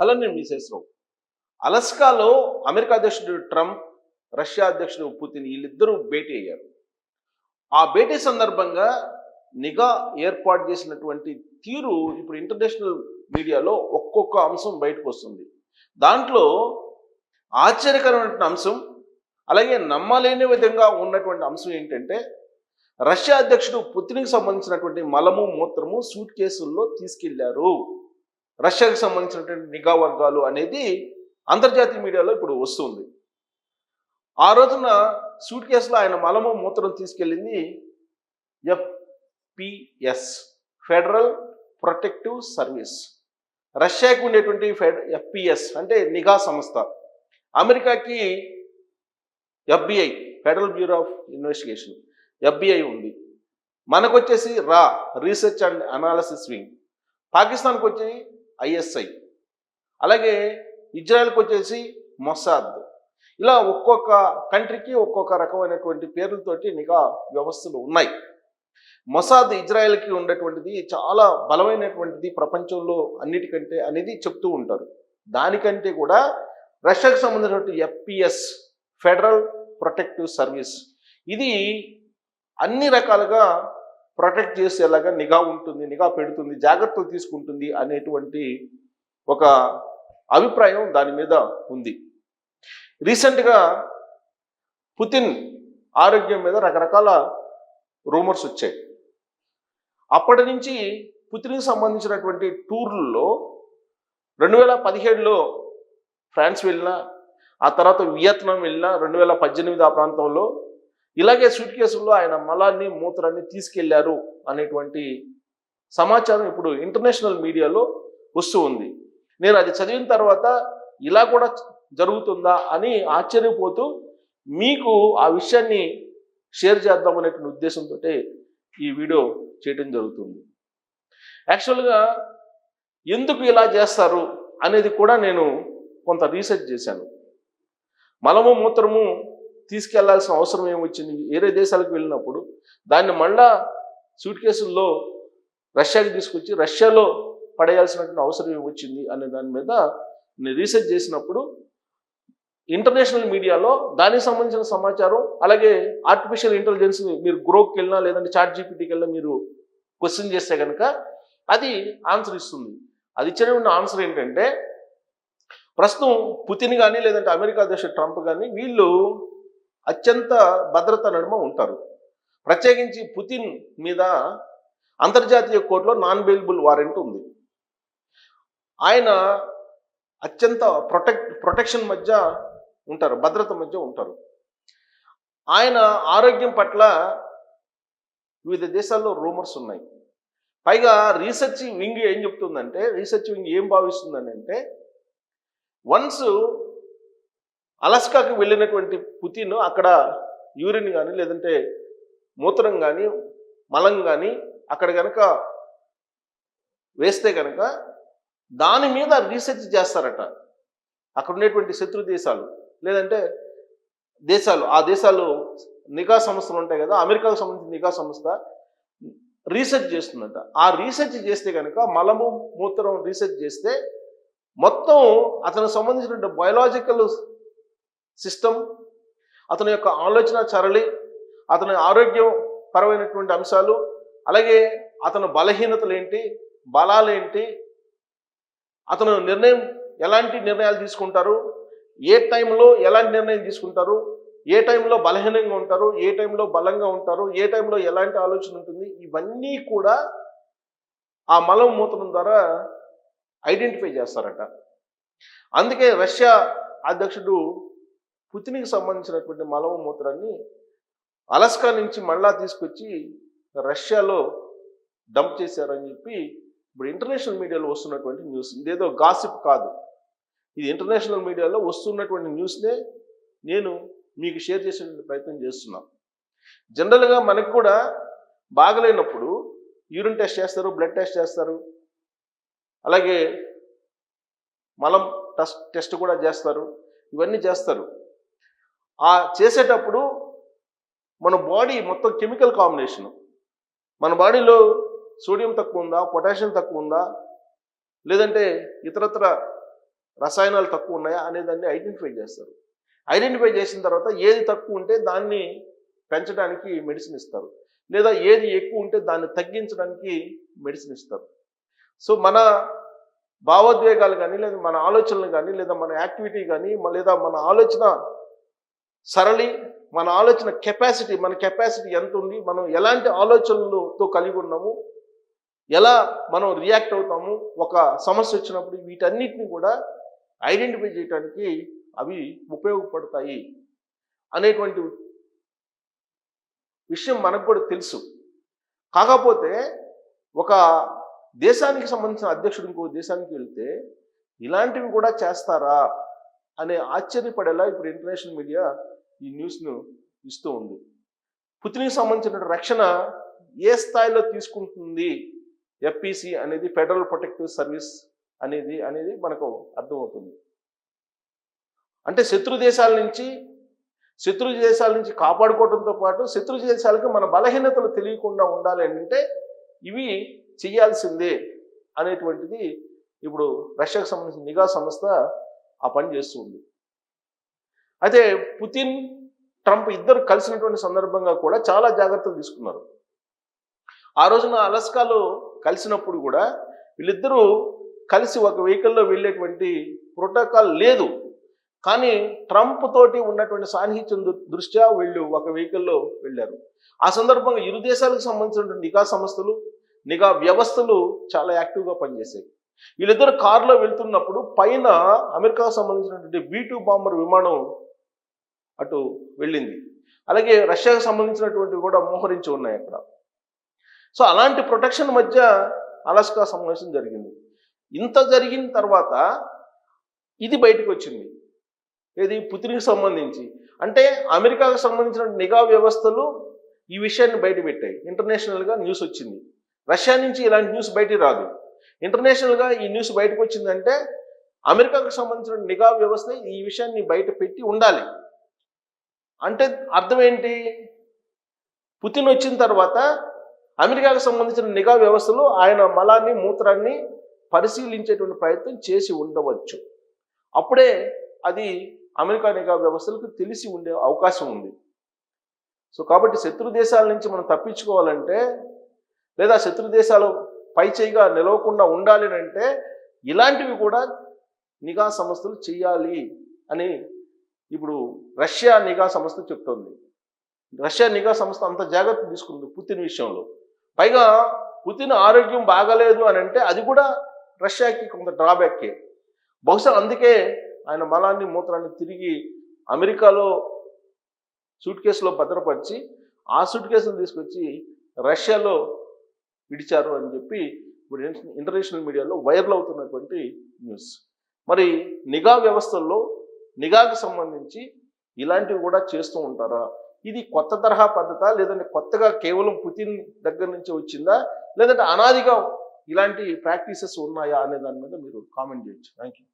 Hello నేను విశేషరావు అలస్కాలో అమెరికా అధ్యక్షుడు ట్రంప్ రష్యా అధ్యక్షుడు పుతిన్ వీళ్ళిద్దరూ భేటీ అయ్యారు. ఆ భేటీ సందర్భంగా నిఘా ఏర్పాటు చేసినటువంటి తీరు ఇప్పుడు ఇంటర్నేషనల్ మీడియాలో ఒక్కొక్క అంశం బయటకు వస్తుంది. దాంట్లో ఆశ్చర్యకరమైన అంశం అలాగే నమ్మలేని విధంగా ఉన్నటువంటి అంశం ఏంటంటే రష్యా అధ్యక్షుడు పుతిన్కి సంబంధించినటువంటి మలము మూత్రము సూట్ కేసుల్లో తీసుకెళ్ళారు. రష్యాకి సంబంధించినటువంటి నిఘా వర్గాలు అనేది అంతర్జాతీయ మీడియాలో ఇప్పుడు వస్తుంది. ఆ రోజున సూట్ కేసులో ఆయన మలము మూత్రం తీసుకెళ్ళింది ఎఫ్పిఎస్ ఫెడరల్ ప్రొటెక్టివ్ సర్వీస్. రష్యాకి ఉండేటువంటి ఫెడ్ ఎఫ్పిఎస్ అంటే నిఘా సంస్థ. అమెరికాకి FBI federal bureau of investigation FBI ఉంది. మనకు వచ్చేసి రా రీసెర్చ్ అండ్ అనాలిసిస్ వింగ్. పాకిస్తాన్కి వచ్చి ఐఎస్ఐ. అలాగే ఇజ్రాయెల్కి వచ్చేసి మొసాద్. ఇలా ఒక్కొక్క కంట్రీకి ఒక్కొక్క రకమైనటువంటి పేర్లతోటి నిఘా వ్యవస్థలు ఉన్నాయి. మొసాద్ ఇజ్రాయెల్కి ఉండేటువంటిది చాలా బలమైనటువంటిది ప్రపంచంలో అన్నిటికంటే అనేది చెప్తూ ఉంటారు. దానికంటే కూడా రష్యాకు సంబంధించినటువంటి ఎఫ్పిఎస్ ఫెడరల్ ప్రొటెక్టివ్ సర్వీస్. ఇది అన్ని రకాలుగా ప్రొటెక్ట్ చేసేలాగా నిఘా ఉంటుంది నిఘా పెడుతుంది జాగ్రత్తలు తీసుకుంటుంది అనేటువంటి ఒక అభిప్రాయం దాని మీద ఉంది. రీసెంట్గా పుతిన్ ఆరోగ్యం మీద రకరకాల రూమర్స్ వచ్చాయి. అప్పటి నుంచి పుతిన్కి సంబంధించినటువంటి టూర్లలో రెండు వేల పదిహేడులో ఫ్రాన్స్ వెళ్ళినా ఆ తర్వాత వియత్నాం వెళ్ళినా రెండు వేల పద్దెనిమిది ఆ ప్రాంతంలో ఇలాగే సూట్ కేసుల్లో ఆయన మలాన్ని మూత్రాన్ని తీసుకెళ్ళారు అనేటువంటి సమాచారం ఇప్పుడు ఇంటర్నేషనల్ మీడియాలో వస్తూ ఉంది. నేను అది చదివిన తర్వాత ఇలా కూడా జరుగుతుందా అని ఆశ్చర్యపోతూ మీకు ఆ విషయాన్ని షేర్ చేద్దాం అనేటువంటి ఉద్దేశంతో ఈ వీడియో చేయటం జరుగుతుంది. యాక్చువల్గా ఎందుకు ఇలా చేస్తారు అనేది కూడా నేను కొంత రీసెర్చ్ చేశాను. మలము మూత్రము తీసుకెళ్ళాల్సిన అవసరం ఏమొచ్చింది? వేరే దేశాలకు వెళ్ళినప్పుడు దాన్ని మళ్ళా సూట్ కేసుల్లో రష్యాకి తీసుకొచ్చి రష్యాలో పడేయాల్సినటువంటి అవసరం ఏమొచ్చింది అనే దాని మీద నేను రీసెర్చ్ చేసినప్పుడు ఇంటర్నేషనల్ మీడియాలో దానికి సంబంధించిన సమాచారం అలాగే ఆర్టిఫిషియల్ ఇంటెలిజెన్స్ని మీరు గ్రోకి వెళ్ళినా లేదంటే చాట్ జీపీటీకి వెళ్ళినా మీరు క్వశ్చన్ చేస్తే కనుక అది ఆన్సర్ ఇస్తుంది. అది ఇచ్చిన ఆన్సర్ ఏంటంటే ప్రస్తుతం పుతిన్ కానీ లేదంటే అమెరికా అధ్యక్షుడు ట్రంప్ కానీ వీళ్ళు అత్యంత భద్రత నడుమ ఉంటారు. ప్రత్యేకించి పుతిన్ మీద అంతర్జాతీయ కోర్టులో నాన్ బెయిలబుల్ వారెంట్ ఉంది. ఆయన అత్యంత ప్రొటెక్ట్ ప్రొటెక్షన్ మధ్య ఉంటారు భద్రత మధ్య ఉంటారు. ఆయన ఆరోగ్యం పట్ల వివిధ దేశాల్లో రూమర్స్ ఉన్నాయి. పైగా రీసెర్చ్ వింగ్ ఏం చెప్తుందంటే రీసెర్చ్ వింగ్ ఏం భావిస్తుందని అంటే వన్స్ అలస్కాకి వెళ్ళినటువంటి పుతిన్ అక్కడ యూరిన్ కానీ లేదంటే మూత్రం కానీ మలం కానీ అక్కడ కనుక వేస్తే కనుక దాని మీద రీసెర్చ్ చేస్తారట. అక్కడ ఉండేటువంటి శత్రు దేశాలు. లేదంటే దేశాలు ఆ దేశాలు నిఘా సంస్థలు ఉంటాయి కదా అమెరికాకు సంబంధించిన నిఘా సంస్థ రీసెర్చ్ చేస్తుందంట. ఆ రీసెర్చ్ చేస్తే కనుక మలము మూత్రం రీసెర్చ్ చేస్తే మొత్తం అతనికి సంబంధించిన బయోలాజికల్ సిస్టమ్ అతని యొక్క ఆలోచన చరళి అతని ఆరోగ్యం పరమైనటువంటి అంశాలు అలాగే అతను బలహీనతలు ఏంటి బలాలు ఏంటి అతను నిర్ణయం ఎలాంటి నిర్ణయాలు తీసుకుంటారు ఏ టైంలో ఎలాంటి నిర్ణయం తీసుకుంటారు ఏ టైంలో బలహీనంగా ఉంటారు ఏ టైంలో బలంగా ఉంటారు ఏ టైంలో ఎలాంటి ఆలోచన ఉంటుంది ఇవన్నీ కూడా ఆ మలం మూత్రం ద్వారా ఐడెంటిఫై చేస్తారట. అందుకే రష్యా అధ్యక్షుడు పుతినికి సంబంధించినటువంటి మలవ మూత్రాన్ని అలస్కా నుంచి మళ్ళా తీసుకొచ్చి రష్యాలో డంప్ చేశారని చెప్పి ఇప్పుడు ఇంటర్నేషనల్ మీడియాలో వస్తున్నటువంటి న్యూస్. ఇదేదో గాసిప్ కాదు. ఇది ఇంటర్నేషనల్ మీడియాలో వస్తున్నటువంటి న్యూస్నే నేను మీకు షేర్ చేసేటువంటి ప్రయత్నం చేస్తున్నాను జనరల్గా మనకు కూడా బాగలేనప్పుడు యూరిన్ టెస్ట్ చేస్తారు బ్లడ్ టెస్ట్ చేస్తారు. అలాగే మలం టెస్ట్ టెస్ట్ కూడా చేస్తారు. ఇవన్నీ చేస్తారు. ఆ చేసేటప్పుడు మన బాడీ మొత్తం కెమికల్ కాంబినేషన్. మన బాడీలో సోడియం తక్కువ ఉందా పొటాషియం తక్కువ ఉందా లేదంటే ఇతరత్ర రసాయనాలు తక్కువ ఉన్నాయా అనేదాన్ని ఐడెంటిఫై చేస్తారు. ఐడెంటిఫై చేసిన తర్వాత ఏది తక్కువ ఉంటే దాన్ని పెంచడానికి మెడిసిన్ ఇస్తారు. లేదా ఏది ఎక్కువ ఉంటే దాన్ని తగ్గించడానికి మెడిసిన్ ఇస్తారు. సో మన భావోద్వేగాలు కానీ లేదా మన ఆలోచనలు కానీ లేదా మన యాక్టివిటీ కానీ లేదా మన ఆలోచన సరళి మన ఆలోచన కెపాసిటీ మన కెపాసిటీ ఎంత ఉంది మనం ఎలాంటి ఆలోచనలతో కలిగి ఉన్నాము? ఎలా మనం రియాక్ట్ అవుతాము? ఒక సమస్య వచ్చినప్పుడు వీటన్నిటిని కూడా ఐడెంటిఫై చేయడానికి అవి ఉపయోగపడతాయి అనేటువంటి విషయం మనకు కూడా తెలుసు. కాకపోతే ఒక దేశానికి సంబంధించిన అధ్యక్షుడు ఇంకో దేశానికి వెళ్తే ఇలాంటివి కూడా చేస్తారా? అనే ఆశ్చర్యపడేలా ఇప్పుడు ఇంటర్నేషనల్ మీడియా ఈ న్యూస్ను ఇస్తూ ఉంది. పుతిన్కి సంబంధించిన రక్షణ ఏ స్థాయిలో తీసుకుంటుంది? ఎఫ్పిసి అనేది ఫెడరల్ ప్రొటెక్టివ్ సర్వీస్ అనేది అనేది మనకు అర్థమవుతుంది. అంటే శత్రు దేశాల నుంచి శత్రు దేశాల నుంచి కాపాడుకోవడంతో పాటు శత్రు దేశాలకు మన బలహీనతలు తెలియకుండా ఉండాలి అంటే ఇవి చేయాల్సిందే అనేటువంటిది ఇప్పుడు రష్యాకు సంబంధించిన నిఘా సంస్థ ఆ పని చేస్తుంది. అయితే పుతిన్ ట్రంప్ ఇద్దరు కలిసినటువంటి సందర్భంగా కూడా చాలా జాగ్రత్తలు తీసుకున్నారు. ఆ రోజున అలస్కాలో కలిసినప్పుడు కూడా వీళ్ళిద్దరూ కలిసి ఒక వెహికల్లో వెళ్ళేటువంటి ప్రోటోకాల్ లేదు. కానీ ట్రంప్ తోటి ఉన్నటువంటి సాన్నిహిత్యం దృష్ట్యా వీళ్ళు ఒక వెహికల్లో వెళ్ళారు. ఆ సందర్భంగా ఇరు దేశాలకు సంబంధించినటువంటి నిఘా సంస్థలు నిఘా వ్యవస్థలు చాలా యాక్టివ్గా పనిచేసాయి వీళ్ళిద్దరు కారులో వెళ్తున్నప్పుడు పైన అమెరికాకు సంబంధించినటువంటి బీ టూ బాంబర్ విమానం అటు వెళ్ళింది. అలాగే రష్యాకు సంబంధించినటువంటివి కూడా మోహరించి ఉన్నాయి అక్కడ. సో అలాంటి ప్రొటెక్షన్ మధ్య అలాస్కా సమావేశం జరిగింది. ఇంత జరిగిన తర్వాత ఇది బయటకు వచ్చింది. ఏది? పుతిన్కి సంబంధించి. అంటే అమెరికాకు సంబంధించిన నిఘా వ్యవస్థలు ఈ విషయాన్ని బయట పెట్టాయి. ఇంటర్నేషనల్గా న్యూస్ వచ్చింది. రష్యా నుంచి ఇలాంటి న్యూస్ బయటికి రాదు. ఇంటర్నేషనల్గా ఈ న్యూస్ బయటకు వచ్చిందంటే అమెరికాకు సంబంధించిన నిఘా వ్యవస్థ ఈ విషయాన్ని బయట పెట్టి ఉండాలి. అంటే అర్థం ఏంటి? పుతిన్ వచ్చిన తర్వాత అమెరికాకు సంబంధించిన నిఘా వ్యవస్థలు ఆయన మలాన్ని మూత్రాన్ని పరిశీలించేటువంటి ప్రయత్నం చేసి ఉండవచ్చు. అప్పుడే అది అమెరికా నిఘా వ్యవస్థలకు తెలిసి ఉండే అవకాశం ఉంది. సో కాబట్టి శత్రు దేశాల నుంచి మనం తప్పించుకోవాలంటే లేదా శత్రు దేశాలు పై చేయిగా నిలవకుండా ఉండాలి అంటే ఇలాంటివి కూడా నిఘా సంస్థలు చేయాలి అని ఇప్పుడు రష్యా నిఘా సంస్థ చెప్తోంది. రష్యా నిఘా సంస్థ అంత జాగ్రత్త తీసుకుంది పుతిన్ విషయంలో. పైగా పుతిన్ ఆరోగ్యం బాగాలేదు అని అంటే అది కూడా రష్యాకి కొంత డ్రాబ్యాకే. బహుశా అందుకే ఆయన మలాన్ని మూత్రాన్ని తిరిగి అమెరికాలో సూట్ కేసులో భద్రపరిచి ఆ సూట్ కేసులు తీసుకొచ్చి రష్యాలో విడిచారు అని చెప్పి ఇప్పుడు ఇంటర్నేషనల్ మీడియాలో వైరల్ అవుతున్నటువంటి న్యూస్. మరి నిఘా వ్యవస్థల్లో నిఘాకు సంబంధించి ఇలాంటివి కూడా చేస్తూ ఉంటారా? ఇది కొత్త తరహా పద్ధత? లేదంటే కొత్తగా కేవలం పుతిన్ దగ్గర నుంచి వచ్చిందా? లేదంటే అనాదిగా ఇలాంటి ప్రాక్టీసెస్ ఉన్నాయా అనే దాని మీద మీరు కామెంట్ చేయొచ్చు. Thank you